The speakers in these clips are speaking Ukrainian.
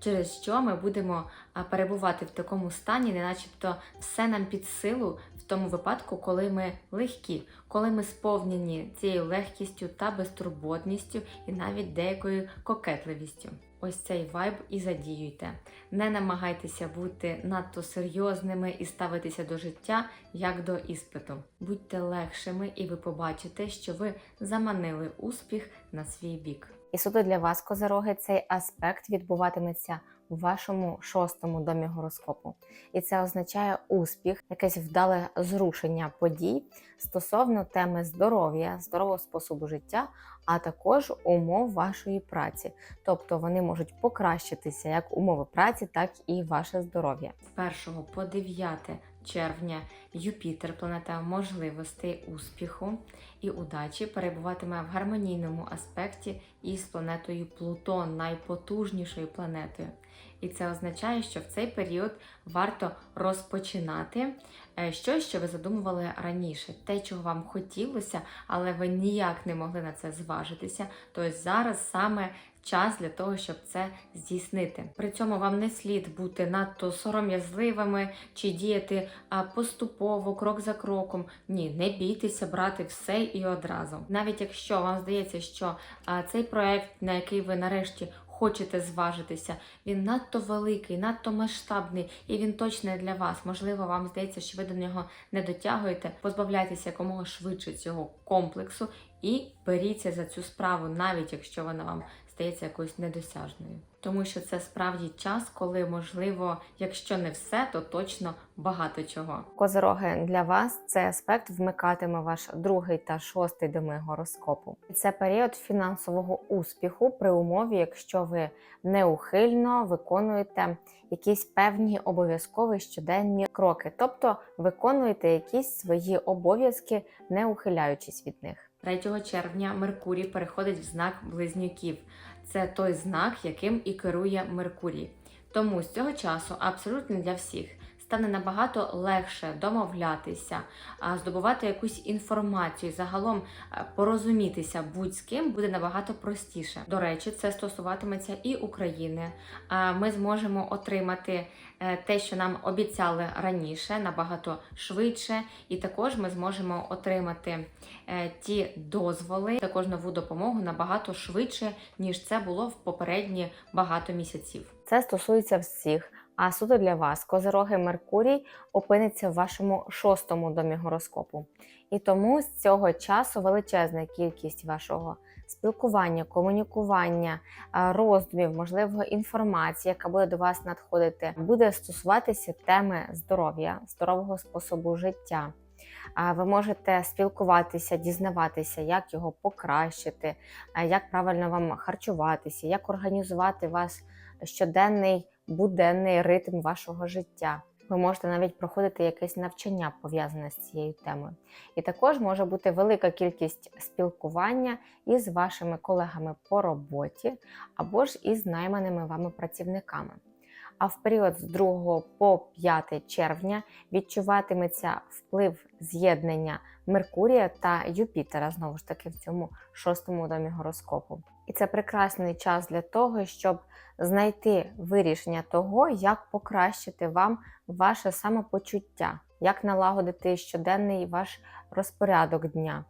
через що ми будемо перебувати в такому стані, не начебто все нам під силу в тому випадку, коли ми легкі, коли ми сповнені цією легкістю та безтурботністю і навіть деякою кокетливістю. Ось цей вайб і задіюйте. Не намагайтеся бути надто серйозними і ставитися до життя як до іспиту. Будьте легшими, і ви побачите, що ви заманили успіх на свій бік. І суто для вас, козироги, цей аспект відбуватиметься у вашому шостому домі гороскопу. І це означає успіх, якесь вдале зрушення подій стосовно теми здоров'я, здорового способу життя, а також умов вашої праці. Тобто вони можуть покращитися як умови праці, так і ваше здоров'я. З 1 по 9 червня Юпітер, планета можливостей, успіху і удачі, перебуватиме в гармонійному аспекті із планетою Плутон, найпотужнішою планетою. І це означає, що в цей період варто розпочинати е, щось, що ви задумували раніше, те, чого вам хотілося, але ви ніяк не могли на це зважитися. Тобто зараз саме час для того, щоб це здійснити. При цьому вам не слід бути надто сором'язливими чи діяти поступово, крок за кроком. Ні, не бійтеся брати все і одразу. Навіть якщо вам здається, що цей проект, на який ви нарешті хочете зважитися, він надто великий, надто масштабний, і він точно для вас. Можливо, вам здається, що ви до нього не дотягуєте. Позбавляйтеся якомога швидше цього комплексу і беріться за цю справу, навіть якщо вона вам стається якоюсь недосяжною. Тому що це справді час, коли можливо, якщо не все, то точно багато чого. Козироги для вас цей аспект вмикатиме ваш другий та шостий доми гороскопу. Це період фінансового успіху при умові, якщо ви неухильно виконуєте якісь певні обов'язкові щоденні кроки, тобто виконуєте якісь свої обов'язки, не ухиляючись від них. 3 червня Меркурій переходить в знак близнюків. Це той знак, яким і керує Меркурій. Тому з цього часу абсолютно для всіх стане набагато легше домовлятися, здобувати якусь інформацію, загалом порозумітися будь з ким буде набагато простіше. До речі, це стосуватиметься і України. Ми зможемо отримати е, те, що нам обіцяли раніше, набагато швидше, і також ми зможемо отримати е, ті дозволи, також нову допомогу набагато швидше, ніж це було в попередні багато місяців. Це стосується всіх. А суто для вас, козироги Меркурій опиниться в вашому шостому домі гороскопу. І тому з цього часу величезна кількість вашого спілкування, комунікування, роздумів, можливо, інформації, яка буде до вас надходити, буде стосуватися теми здоров'я, здорового способу життя. Ви можете спілкуватися, дізнаватися, як його покращити, як правильно вам харчуватися, як організувати вас щоденний буденний ритм вашого життя. Ви можете навіть проходити якесь навчання пов'язане з цією темою. І також може бути велика кількість спілкування із вашими колегами по роботі або ж із найманими вами працівниками. А в період з 2 по 5 червня відчуватиметься вплив з'єднання Меркурія та Юпітера, знову ж таки, в цьому шостому домі гороскопу. І це прекрасний час для того, щоб знайти вирішення того, як покращити вам ваше самопочуття, як налагодити щоденний ваш розпорядок дня,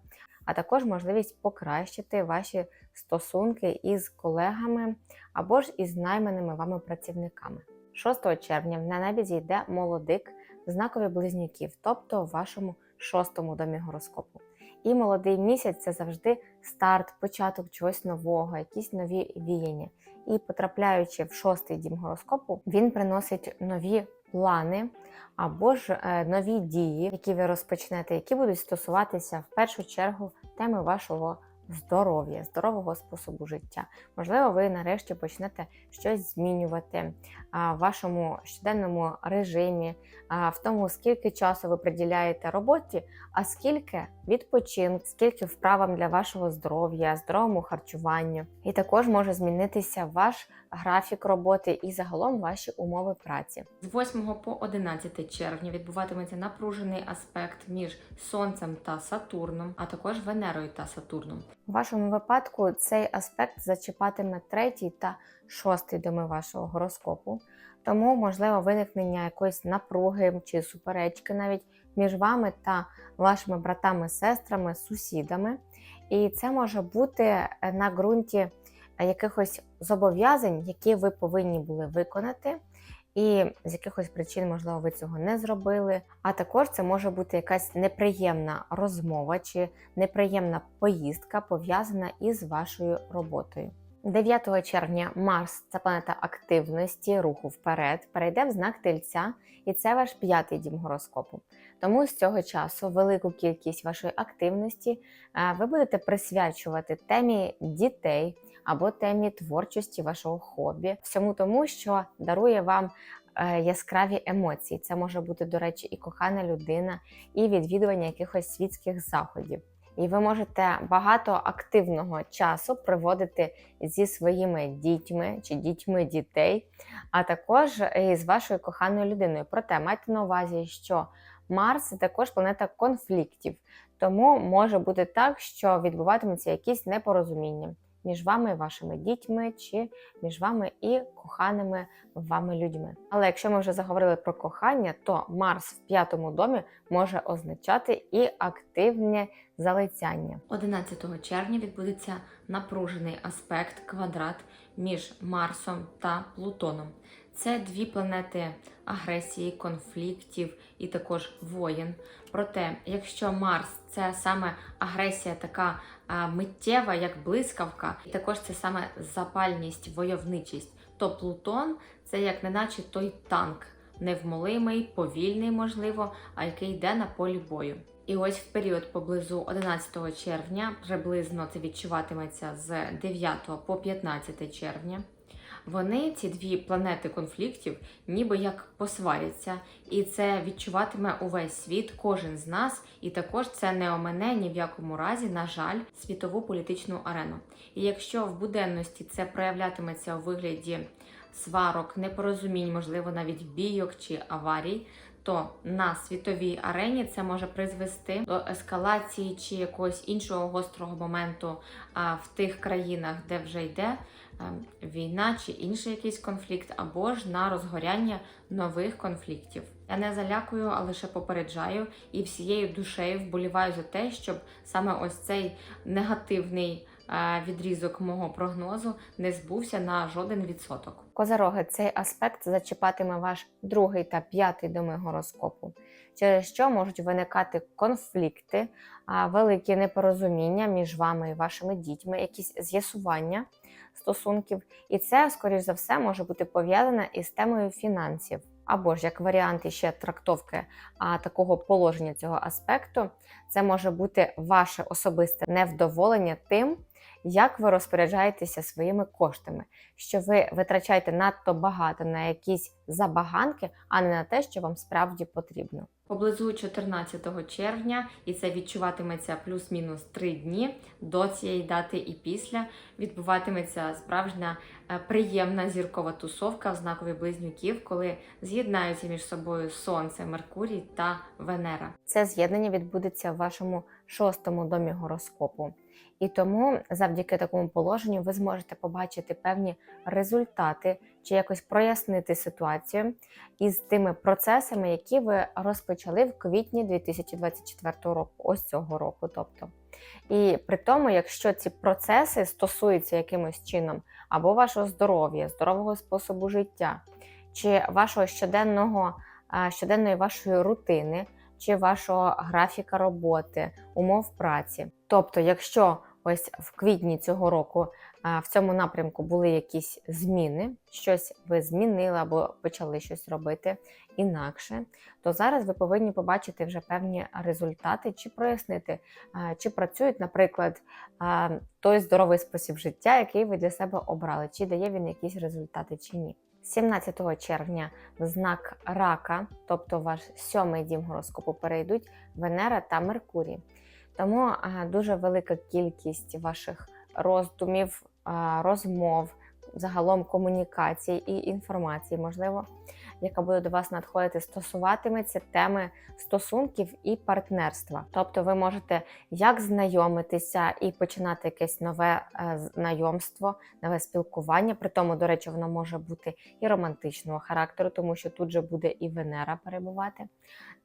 а також можливість покращити ваші стосунки із колегами або ж із найманими вами працівниками. 6 червня на небі зійде молодик знакові близнюків, тобто в вашому шостому домі гороскопу. І молодий місяць це завжди старт, початок чогось нового, якісь нові віяння. І потрапляючи в шостий дім гороскопу, він приносить нові плани або ж е, нові дії, які ви розпочнете, які будуть стосуватися в першу чергу теми вашого здоров'я, здорового способу життя. Можливо, ви нарешті почнете щось змінювати в вашому щоденному режимі, в тому, скільки часу ви приділяєте роботі, а скільки відпочинку, скільки вправам для вашого здоров'я, здоровому харчуванню. І також може змінитися ваш графік роботи і загалом ваші умови праці. З 8 по 11 червня відбуватиметься напружений аспект між Сонцем та Сатурном, а також Венерою та Сатурном. У вашому випадку цей аспект зачіпатиме третій та шостий доми вашого гороскопу, тому можливо виникнення якоїсь напруги чи суперечки навіть між вами та вашими братами, сестрами, сусідами. І це може бути на ґрунті якихось зобов'язань, які ви повинні були виконати. І з якихось причин, можливо, ви цього не зробили. А також це може бути якась неприємна розмова чи неприємна поїздка пов'язана із вашою роботою. 9 червня Марс, це планета активності, руху вперед, перейде в знак тельця, і це ваш п'ятий дім гороскопу. Тому з цього часу велику кількість вашої активності е, ви будете присвячувати темі дітей або темі творчості вашого хобі, всьому тому, що дарує вам е, яскраві емоції. Це може бути, до речі, і кохана людина, і відвідування якихось світських заходів. І ви можете багато активного часу проводити зі своїми дітьми чи дітьми дітей, а також і з вашою коханою людиною. Проте майте на увазі, що Марс також планета конфліктів, тому може бути так, що відбуватимуться якісь непорозуміння між вами і вашими дітьми, чи між вами і коханими вами людьми. Але якщо ми вже заговорили про кохання, то Марс в п'ятому домі може означати і активне залицяння. 11 червня відбудеться напружений аспект квадрат між Марсом та Плутоном. Це дві планети агресії, конфліктів і також воєн. Проте, якщо Марс це саме агресія така а, миттєва, як блискавка, і також це саме запальність, войовничість, то Плутон це як неначе той танк, невмолимий, повільний, можливо, а який йде на полі бою. І ось в період поблизу 11 червня, приблизно це відчуватиметься з 9 по 15 червня. Вони, ці дві планети конфліктів, ніби як посваряться, і це відчуватиме увесь світ, кожен з нас, і також це не омене ні в якому разі, на жаль, світову політичну арену. І якщо в буденності це проявлятиметься у вигляді сварок, непорозумінь, можливо, навіть бійок чи аварій, то на світовій арені це може призвести до ескалації чи якогось іншого гострого моменту в тих країнах, де вже йде війна чи інший якийсь конфлікт, або ж на розгоряння нових конфліктів. Я не залякую, а лише попереджаю і всією душею вболіваю за те, щоб саме ось цей негативний е, відрізок мого прогнозу не збувся на жоден відсоток. Козероги, цей аспект зачіпатиме ваш другий та п'ятий доми гороскопу, через що можуть виникати конфлікти, великі непорозуміння між вами і вашими дітьми, якісь з'ясування стосунків. І це, скоріш за все, може бути пов'язане із темою фінансів. Або ж як варіант ще трактовки а, такого положення цього аспекту, це може бути ваше особисте невдоволення тим, як ви розпоряджаєтеся своїми коштами, що ви витрачаєте надто багато на якісь забаганки, а не на те, що вам справді потрібно. Поблизу 14 червня, і це відчуватиметься плюс-мінус 3 дні до цієї дати і після відбуватиметься справжня е, приємна зіркова тусовка в знакові близнюків, коли з'єднаються між собою Сонце, Меркурій та Венера. Це з'єднання відбудеться в вашому шостому домі гороскопу. І тому завдяки такому положенню ви зможете побачити певні результати чи якось прояснити ситуацію із тими процесами, які ви розпочали в квітні 2024 року, ось цього року. Тобто. І при тому, якщо ці процеси стосуються якимось чином або вашого здоров'я, здорового способу життя, чи вашого щоденного, щоденної вашої рутини, чи вашого графіка роботи, умов праці. Тобто, якщо ось в квітні цього року в цьому напрямку були якісь зміни, щось ви змінили або почали щось робити інакше, то зараз ви повинні побачити вже певні результати чи прояснити, чи працюють, наприклад, той здоровий спосіб життя, який ви для себе обрали, чи дає він якісь результати чи ні. 17 червня знак рака, тобто ваш сьомий дім гороскопу, перейдуть Венера та Меркурій. Тому дуже велика кількість ваших роздумів, розмов, загалом комунікацій і інформації, можливо, яка буде до вас надходити, стосуватиметься теми стосунків і партнерства. Тобто ви можете як знайомитися і починати якесь нове е, знайомство, нове спілкування. При тому, до речі, воно може бути і романтичного характеру, тому що тут же буде і Венера перебувати.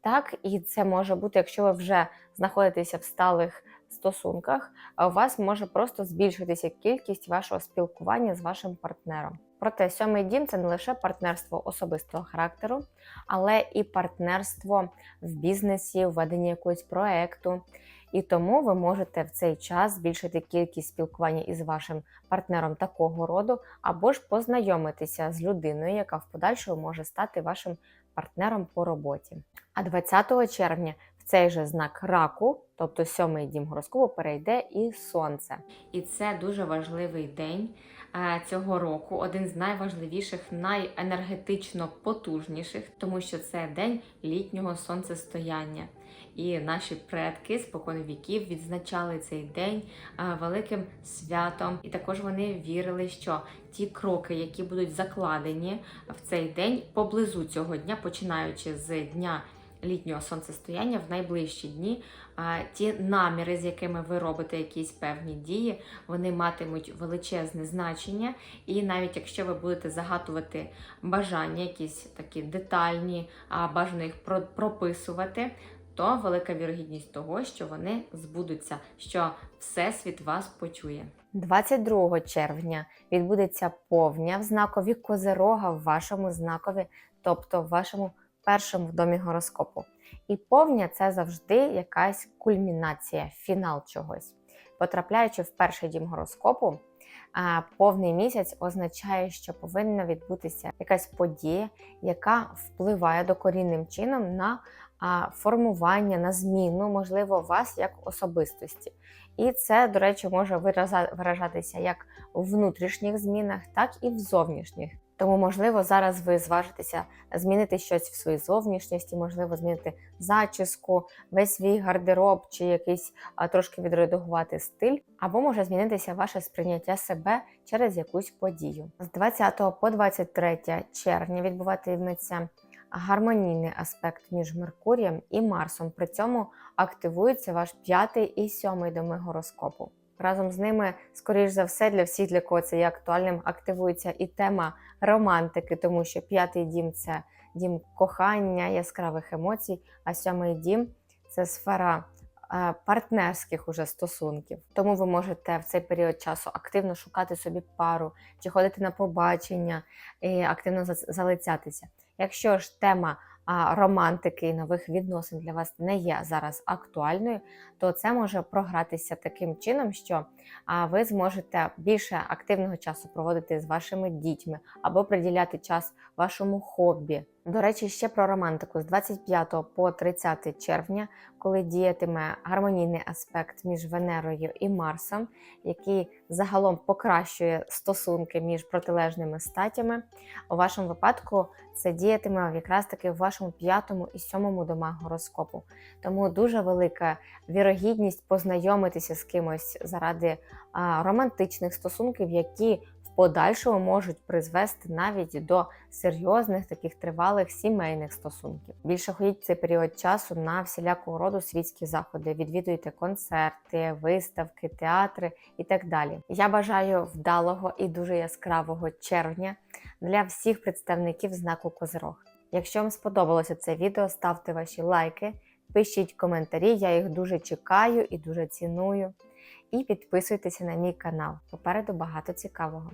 Так, і це може бути, якщо ви вже знаходитеся в сталих стосунках, у вас може просто збільшитися кількість вашого спілкування з вашим партнером. Проте сьомий дім це не лише партнерство особистого характеру, але і партнерство в бізнесі, в якогось проекту. І тому ви можете в цей час збільшити кількість спілкування із вашим партнером такого роду, або ж познайомитися з людиною, яка в подальшому може стати вашим партнером по роботі. А 20 червня в цей же знак раку, тобто сьомий дім гороскопу, перейде і сонце. І це дуже важливий день цього року, один з найважливіших, найенергетично потужніших, тому що це день літнього сонцестояння. І наші предки спокон віків відзначали цей день е, великим святом, і також вони вірили, що ті кроки, які будуть закладені в цей день поблизу цього дня, починаючи з дня літнього сонцестояння в найближчі дні, ті наміри, з якими ви робите якісь певні дії, вони матимуть величезне значення. І навіть якщо ви будете загадувати бажання, якісь такі детальні, а бажано їх прописувати, то велика вірогідність того, що вони збудуться, що Всесвіт вас почує. 22 червня відбудеться повня в знакові Козерога в вашому знакові, тобто в вашому першому домі гороскопу. І повня це завжди якась кульмінація, фінал чогось. Потрапляючи в перший дім гороскопу, повний місяць означає, що повинна відбутися якась подія, яка впливає докорінним чином на формування, на зміну, можливо, вас як особистості. І це, до речі, може виражатися як у внутрішніх змінах, так і в зовнішніх. Тому, можливо, зараз ви зважитеся змінити щось в своїй зовнішності, можливо, змінити зачіску, весь свій гардероб чи якийсь а, трошки відредагувати стиль, або може змінитися ваше сприйняття себе через якусь подію. З 20 по 23 червня відбуватиметься гармонійний аспект між Меркурієм і Марсом. При цьому активується ваш п'ятий і сьомий доми гороскопу. Разом з ними, скоріш за все, для всіх, для кого це є актуальним, активується і тема романтики, тому що п'ятий дім це дім кохання, яскравих емоцій, а сьомий дім це сфера е, партнерських уже стосунків. Тому ви можете в цей період часу активно шукати собі пару чи ходити на побачення і активно залицятися. Якщо ж тема романтики і нових відносин для вас не є зараз актуальною, то це може програтися таким чином, що ви зможете більше активного часу проводити з вашими дітьми або приділяти час вашому хобі. До речі, ще про романтику з 25 по 30 червня, коли діятиме гармонійний аспект між Венерою і Марсом, який загалом покращує стосунки між протилежними статями. У вашому випадку це діятиме якраз таки в вашому п'ятому і сьомому домах гороскопу. Тому дуже велика вірогідність познайомитися з кимось заради а, романтичних стосунків, які подальшому можуть призвести навіть до серйозних таких тривалих сімейних стосунків. Більше ходіть цей період часу на всілякого роду світські заходи, відвідуйте концерти, виставки, театри і так далі. Я бажаю вдалого і дуже яскравого червня для всіх представників знаку Козирог. Якщо вам сподобалося це відео, ставте ваші лайки, пишіть коментарі, я їх дуже чекаю і дуже ціную. І підписуйтеся на мій канал. Попереду багато цікавого.